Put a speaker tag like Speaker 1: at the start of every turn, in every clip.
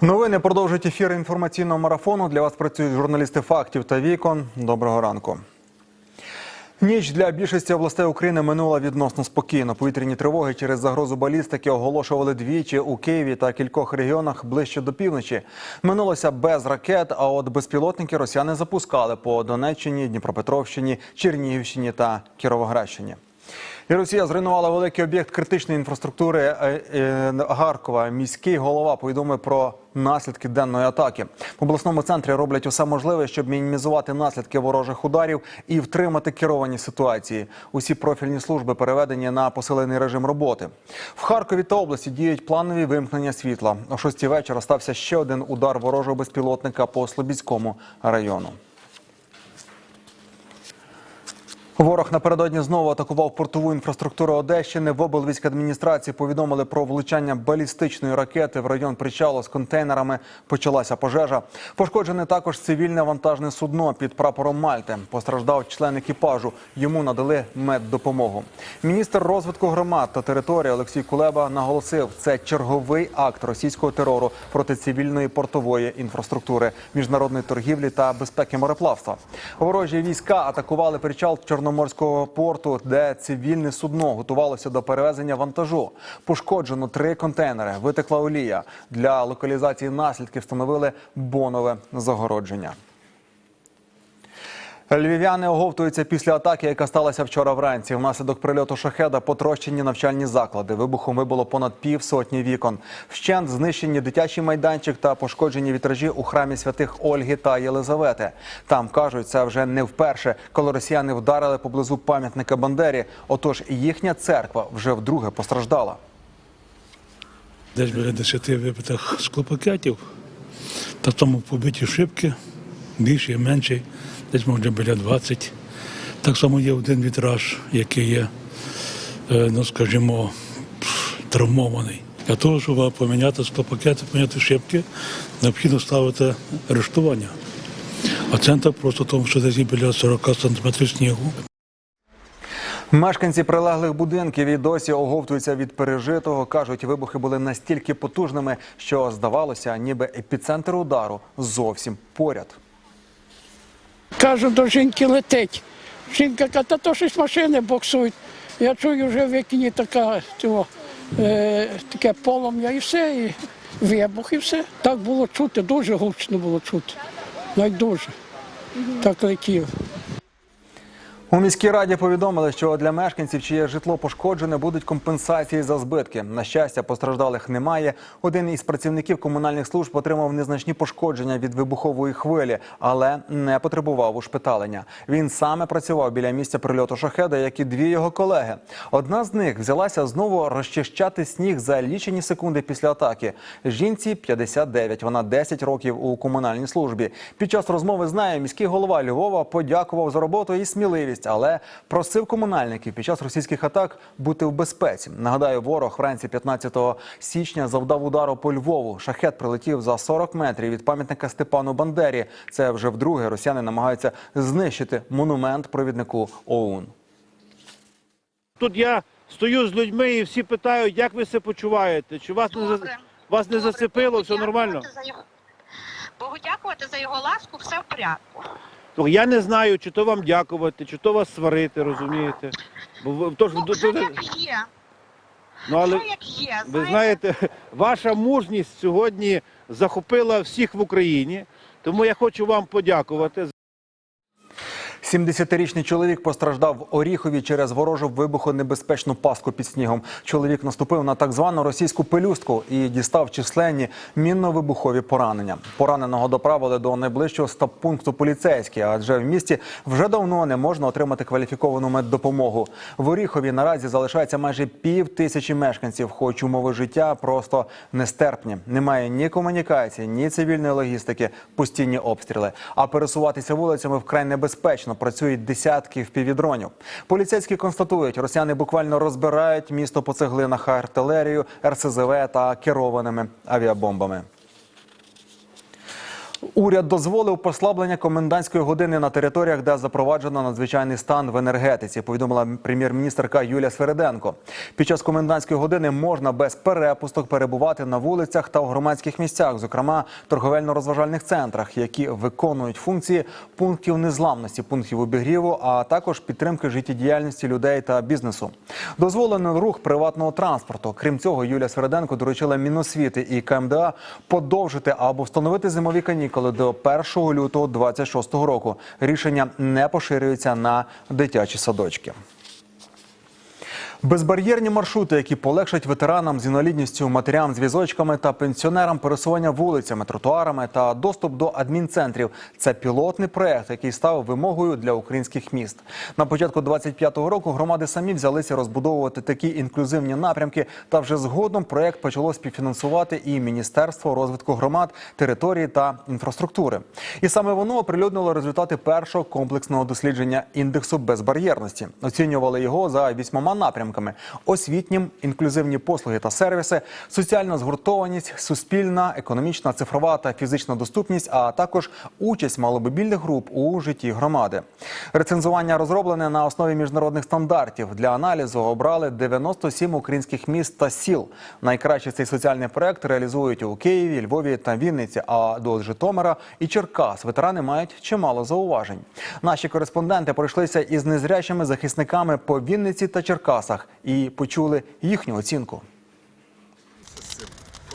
Speaker 1: Новини продовжують ефір інформаційного марафону. Для вас працюють журналісти фактів та вікон. Доброго ранку. Ніч для більшості областей України минула відносно спокійно. Повітряні тривоги через загрозу балістики оголошували двічі у Києві та кількох регіонах ближче до півночі. Минулося без ракет, а от безпілотники росіяни запускали по Донеччині, Дніпропетровщині, Чернігівщині та Кіровоградщині. І Росія зруйнувала великий об'єкт критичної інфраструктури е, е, Гаркова. Міський голова повідомив про наслідки денної атаки. В обласному центрі роблять усе можливе, щоб мінімізувати наслідки ворожих ударів і втримати керовані ситуації. Усі профільні служби переведені на посилений режим роботи. В Харкові та області діють планові вимкнення світла. О 6 вечора стався ще один удар ворожого безпілотника по Слобідському району. Ворог напередодні знову атакував портову інфраструктуру Одещини. В облвійськадміністрації повідомили про влучання балістичної ракети в район причалу з контейнерами. Почалася пожежа. Пошкоджене також цивільне вантажне судно під прапором Мальти. Постраждав член екіпажу. Йому надали меддопомогу. Міністр розвитку громад та території Олексій Кулеба наголосив, це черговий акт російського терору проти цивільної портової інфраструктури, міжнародної торгівлі та безпеки мореплавства. Ворожі війська атакували причал Чорноморського порту, де цивільне судно готувалося до перевезення вантажу. Пошкоджено три контейнери. Витекла олія. Для локалізації наслідків встановили бонове загородження. Львів'яни оговтуються після атаки, яка сталася вчора вранці. Внаслідок прильоту шахеда потрощені навчальні заклади. Вибухом вибуло понад пів сотні вікон. Вщент знищені дитячий майданчик та пошкоджені вітражі у храмі святих Ольги та Єлизавети. Там кажуть, це вже не вперше, коли росіяни вдарили поблизу пам'ятника Бандері. Отож, їхня церква вже вдруге постраждала.
Speaker 2: Десь біля 10 вибитих склопакетів, та тому побиті шибки, більші, менші, десь може біля 20. Так само є один вітраж, який є, е, ну скажімо, травмований. Для того, щоб поміняти склопакети, поміняти шибки, необхідно ставити арештування. А центр просто тому, що десь біля 40 сантиметрів снігу.
Speaker 1: Мешканці прилеглих будинків і досі оговтуються від пережитого. кажуть, вибухи були настільки потужними, що здавалося, ніби епіцентр удару зовсім поряд.
Speaker 3: Кажу, до жінки летить. Жінка каже, та то щось машини боксують. Я чую вже в вікні така, цього, е, таке полум'я і все, і вибух, і все. Так було чути, дуже гучно було чути. Найдуже. Так летів.
Speaker 1: У міській раді повідомили, що для мешканців, чиє житло пошкоджене, будуть компенсації за збитки. На щастя, постраждалих немає. Один із працівників комунальних служб отримав незначні пошкодження від вибухової хвилі, але не потребував ушпиталення. Він саме працював біля місця прильоту шахеда, як і дві його колеги. Одна з них взялася знову розчищати сніг за лічені секунди після атаки. Жінці 59, Вона 10 років у комунальній службі. Під час розмови з нею міський голова Львова подякував за роботу і сміливість, але просив комунальників під час російських атак бути в безпеці. Нагадаю, ворог вранці 15 січня завдав удару по Львову. Шахет прилетів за 40 метрів від пам'ятника Степану Бандері. Це вже вдруге росіяни намагаються знищити монумент провіднику ОУН.
Speaker 4: Тут я стою з людьми і всі питають, як ви себе почуваєте? Чи вас не за-
Speaker 5: Добре.
Speaker 4: вас не
Speaker 5: Добре,
Speaker 4: зацепило, все нормально?
Speaker 5: за його- Богу дякувати за його ласку, все в порядку.
Speaker 4: То я не знаю, чи то вам дякувати, чи то вас сварити, розумієте? Бо ви ж
Speaker 5: Ну,
Speaker 4: ви- то,
Speaker 5: як є.
Speaker 4: ну, але
Speaker 5: як є.
Speaker 4: ви знаєте, ваша мужність сьогодні захопила всіх в Україні. Тому я хочу вам подякувати
Speaker 1: 70-річний чоловік постраждав в Оріхові через ворожу вибухонебезпечну пастку під снігом. Чоловік наступив на так звану російську пелюстку і дістав численні мінно-вибухові поранення. Пораненого доправили до найближчого стаб-пункту поліцейські, адже в місті вже давно не можна отримати кваліфіковану меддопомогу. В Оріхові наразі залишається майже пів тисячі мешканців, хоч умови життя просто нестерпні. Немає ні комунікації, ні цивільної логістики, постійні обстріли. А пересуватися вулицями вкрай небезпечно. Працюють десятки впівдронів. Поліцейські констатують, росіяни буквально розбирають місто по цеглинах артилерію, РСЗВ та керованими авіабомбами. Уряд дозволив послаблення комендантської години на територіях, де запроваджено надзвичайний стан в енергетиці. Повідомила прем'єр-міністерка Юлія Свериденко. Під час комендантської години можна без перепусток перебувати на вулицях та у громадських місцях, зокрема торговельно-розважальних центрах, які виконують функції пунктів незламності, пунктів обігріву, а також підтримки життєдіяльності людей та бізнесу. Дозволений рух приватного транспорту. Крім цього, Юлія Свериденко доручила Міносвіти і КМДА подовжити або встановити зимові канікули до 1 лютого 2026 року. Рішення не поширюється на дитячі садочки. Безбар'єрні маршрути, які полегшать ветеранам з інвалідністю, матерям з візочками та пенсіонерам пересування вулицями, тротуарами та доступ до адмінцентрів. Це пілотний проект, який став вимогою для українських міст. На початку 25-го року громади самі взялися розбудовувати такі інклюзивні напрямки. Та вже згодом проект почало співфінансувати і Міністерство розвитку громад, території та інфраструктури. І саме воно оприлюднило результати першого комплексного дослідження індексу безбар'єрності. Оцінювали його за вісьмома напрямками: освітнім, інклюзивні послуги та сервіси, соціальна згуртованість, суспільна, економічна, цифрова та фізична доступність, а також участь маломобільних груп у житті громади. Рецензування розроблене на основі міжнародних стандартів. Для аналізу обрали 97 українських міст та сіл. Найкраще цей соціальний проект реалізують у Києві, Львові та Вінниці. А до Житомира і Черкас ветерани мають чимало зауважень. Наші кореспонденти пройшлися із незрячими захисниками по Вінниці та Черкасах і почули їхню оцінку.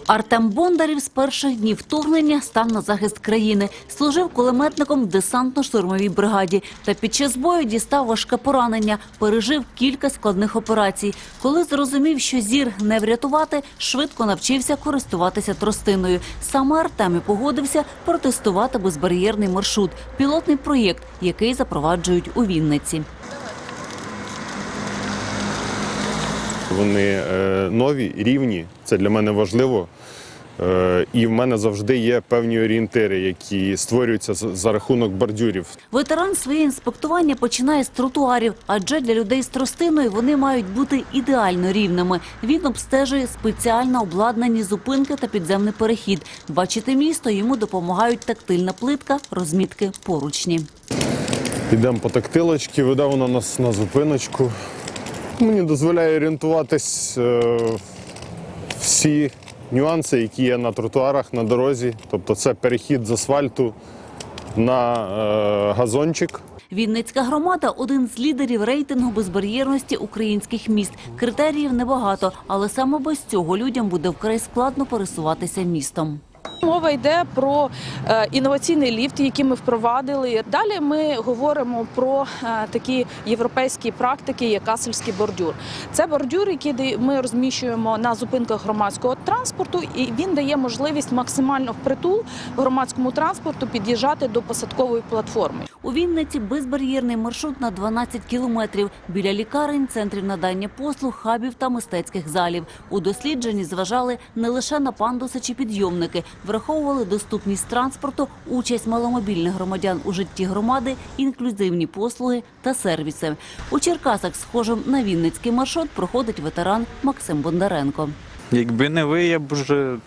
Speaker 6: Артем Бондарів з перших днів вторгнення став на захист країни, служив кулеметником в десантно-штурмовій бригаді та під час бою дістав важке поранення, пережив кілька складних операцій. Коли зрозумів, що зір не врятувати, швидко навчився користуватися тростиною. Саме Артем і погодився протестувати безбар'єрний маршрут, пілотний проєкт, який запроваджують у Вінниці.
Speaker 7: Вони е, нові, рівні. Це для мене важливо. Е, і в мене завжди є певні орієнтири, які створюються за, за рахунок бордюрів.
Speaker 6: Ветеран своє інспектування починає з тротуарів, адже для людей з тростиною вони мають бути ідеально рівними. Він обстежує спеціально обладнані зупинки та підземний перехід. Бачити місто йому допомагають тактильна плитка, розмітки поручні.
Speaker 7: Йдемо по тактилочці, веде вона нас на зупиночку. Мені дозволяє орієнтуватись е, всі нюанси, які є на тротуарах, на дорозі. Тобто це перехід з асфальту на е, газончик.
Speaker 6: Вінницька громада один з лідерів рейтингу безбар'єрності українських міст. Критеріїв небагато, але саме без цього людям буде вкрай складно пересуватися містом.
Speaker 8: Мова йде про е, інноваційний ліфт, який ми впровадили. Далі ми говоримо про е, такі європейські практики, як касельський бордюр. Це бордюр, який ми розміщуємо на зупинках громадського транспорту, і він дає можливість максимально впритул громадському транспорту під'їжджати до посадкової платформи.
Speaker 6: У Вінниці безбар'єрний маршрут на 12 кілометрів біля лікарень, центрів надання послуг, хабів та мистецьких залів. У дослідженні зважали не лише на пандуси чи підйомники, враховували доступність транспорту, участь маломобільних громадян у житті громади, інклюзивні послуги та сервіси. У Черкасах, схожим на Вінницький маршрут, проходить ветеран Максим Бондаренко.
Speaker 9: Якби не ви, я б вже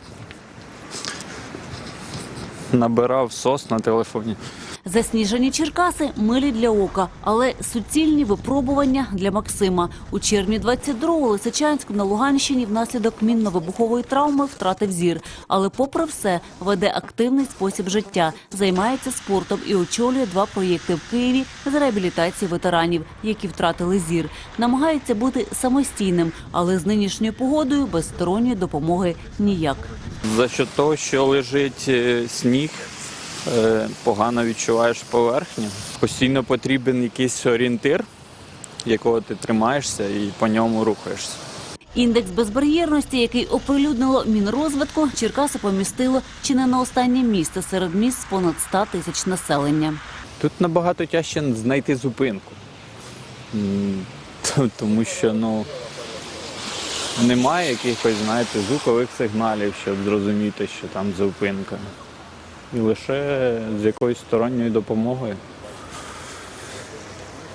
Speaker 9: набирав сос на телефоні.
Speaker 6: Засніжені Черкаси милі для ока, але суцільні випробування для Максима. У червні 22-го Лисичанську на Луганщині внаслідок мінно-вибухової травми втратив зір. Але попри все веде активний спосіб життя, займається спортом і очолює два проєкти в Києві з реабілітації ветеранів, які втратили зір. Намагається бути самостійним, але з нинішньою погодою без сторонньої допомоги ніяк.
Speaker 9: За що того, що лежить е, сніг, погано відчуваєш поверхню. Постійно потрібен якийсь орієнтир, якого ти тримаєшся і по ньому рухаєшся.
Speaker 6: Індекс безбар'єрності, який оприлюднило Мінрозвитку, Черкаси помістило чи не на останнє місце серед міст з понад 100 тисяч населення.
Speaker 9: Тут набагато тяжче знайти зупинку. Тому що ну, немає якихось, знаєте, звукових сигналів, щоб зрозуміти, що там зупинка. І лише з якоюсь сторонньою допомогою.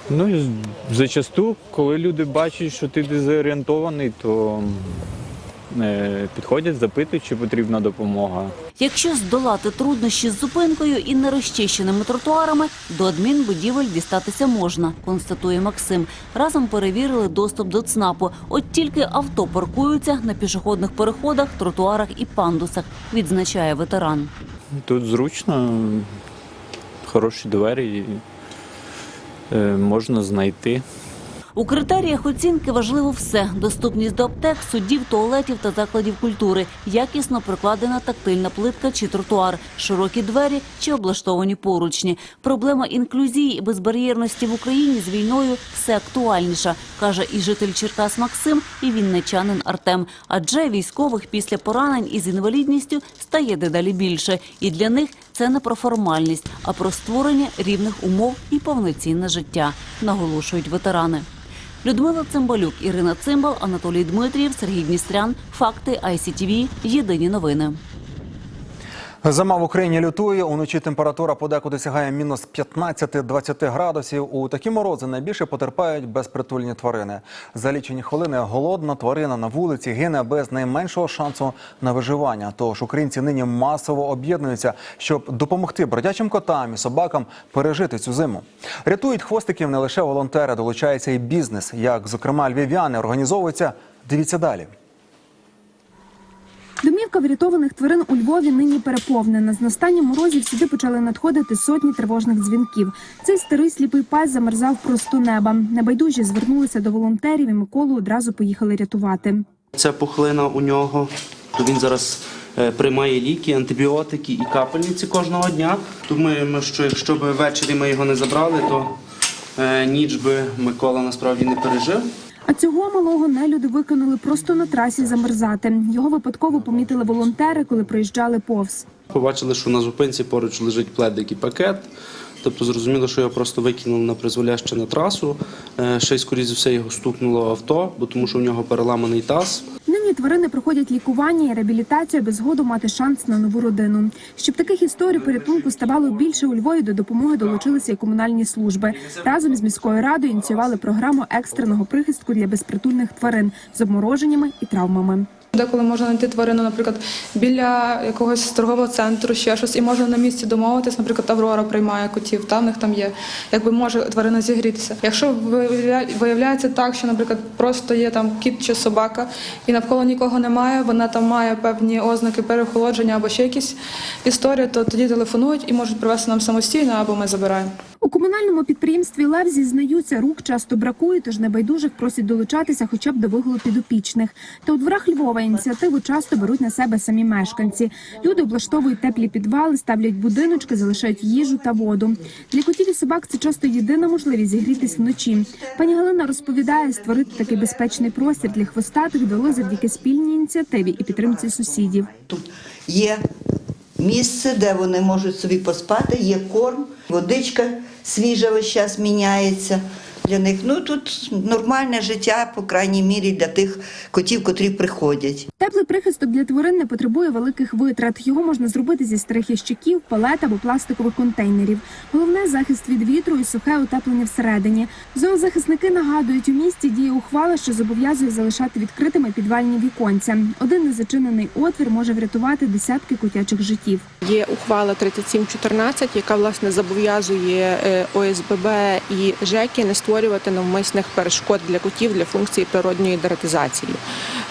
Speaker 9: Ну і зачасту, коли люди бачать, що ти дезорієнтований, то е, підходять, запитують, чи потрібна допомога.
Speaker 6: Якщо здолати труднощі з зупинкою і нерозчищеними тротуарами, до адмінбудівель дістатися можна, констатує Максим. Разом перевірили доступ до ЦНАПу. От тільки авто паркуються на пішохідних переходах, тротуарах і пандусах, відзначає ветеран.
Speaker 9: Тут зручно, хороші двері, е, можна знайти.
Speaker 6: У критеріях оцінки важливо все: доступність до аптек, судів, туалетів та закладів культури, якісно прикладена тактильна плитка чи тротуар, широкі двері чи облаштовані поручні. Проблема інклюзії і безбар'єрності в Україні з війною все актуальніша, каже і житель Черкас Максим, і вінничанин Артем. Адже військових після поранень із інвалідністю стає дедалі більше, і для них це не про формальність, а про створення рівних умов і повноцінне життя, наголошують ветерани. Людмила Цимбалюк, Ірина Цимбал, Анатолій Дмитрієв, Сергій Дністрян. Факти ICTV. Єдині новини.
Speaker 1: Зима в Україні лютує. Уночі температура подекуди сягає мінус 15-20 градусів. У такі морози найбільше потерпають безпритульні тварини. За лічені хвилини голодна тварина на вулиці гине без найменшого шансу на виживання. Тож українці нині масово об'єднуються, щоб допомогти бродячим котам і собакам пережити цю зиму. Рятують хвостиків не лише волонтери, долучається і бізнес. Як зокрема львів'яни організовуються. Дивіться далі.
Speaker 10: Домівка врятованих тварин у Львові нині переповнена. З настанням морозів сюди почали надходити сотні тривожних дзвінків. Цей старий сліпий пес замерзав просто неба. Небайдужі звернулися до волонтерів і Миколу одразу поїхали рятувати.
Speaker 11: Це пухлина у нього, то він зараз е, приймає ліки, антибіотики і капельниці кожного дня. Думаємо, що якщо б ввечері ми його не забрали, то е, ніч би Микола насправді не пережив.
Speaker 10: А цього малого нелюди викинули просто на трасі замерзати. Його випадково помітили волонтери, коли проїжджали повз.
Speaker 11: Побачили, що на зупинці поруч лежить пледик і пакет. Тобто зрозуміло, що його просто викинули на призволяще на трасу. Е, Ще й скоріше за все його стукнуло авто, бо тому що в нього переламаний таз.
Speaker 10: Нині тварини проходять лікування і реабілітацію без згоду мати шанс на нову родину. Щоб таких історій порятунку ставало більше у Львові, до допомоги долучилися і комунальні служби. Разом з міською радою ініціювали програму екстреного прихистку для безпритульних тварин з обмороженнями і травмами.
Speaker 12: Деколи можна знайти тварину, наприклад, біля якогось торгового центру, ще щось, і можна на місці домовитись. Наприклад, Аврора приймає котів, та в них там є, якби може тварина зігрітися. Якщо виявляється так, що, наприклад, просто є там кіт чи собака, і навколо нікого немає, вона там має певні ознаки переохолодження або ще якісь історії, то тоді телефонують і можуть привезти нам самостійно, або ми забираємо.
Speaker 10: У комунальному підприємстві Лев зізнаються, рук часто бракує, тож небайдужих просять долучатися хоча б до виголу підопічних. Та у дворах Львова ініціативу часто беруть на себе самі мешканці. Люди облаштовують теплі підвали, ставлять будиночки, залишають їжу та воду. Для котів і собак це часто єдина можливість зігрітись вночі. Пані Галина розповідає, створити такий безпечний простір для хвостатих вдалося завдяки спільній ініціативі і підтримці сусідів.
Speaker 13: Тут є місце, де вони можуть собі поспати, є корм, водичка свіжа весь час міняється для них. Ну тут нормальне життя, по крайній мірі, для тих котів, котрі приходять.
Speaker 10: Теплий прихисток для тварин не потребує великих витрат. Його можна зробити зі старих ящиків, палет або пластикових контейнерів. Головне захист від вітру і сухе утеплення всередині. Зоозахисники нагадують, у місті діє ухвала, що зобов'язує залишати відкритими підвальні віконця. Один незачинений отвір може врятувати десятки котячих життів.
Speaker 12: Є ухвала 3714, яка власне зобов'язує е, ОСББ і ЖЕКи не створювати навмисних перешкод для котів для функції природньої дератизації.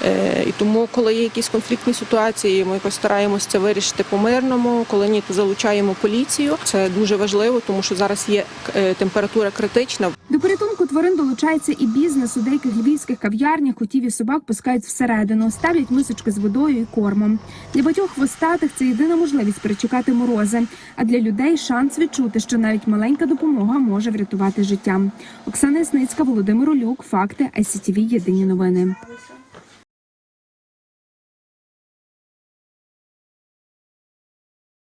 Speaker 12: Е, І тому, коли є якісь конфліктні ситуації, ми постараємось це вирішити по-мирному. Коли ні, то залучаємо поліцію. Це дуже важливо, тому що зараз є е, температура критична.
Speaker 10: До порятунку тварин долучається і бізнес. У деяких львівських кав'ярнях котів і собак пускають всередину, ставлять мисочки з водою і кормом. Для багатьох хвостатих це єдина можливість перечекати морози. А для людей шанс відчути, що навіть маленька допомога може врятувати життя. Оксана Ясницька, Володимир Олюк, факти ICTV Єдині новини.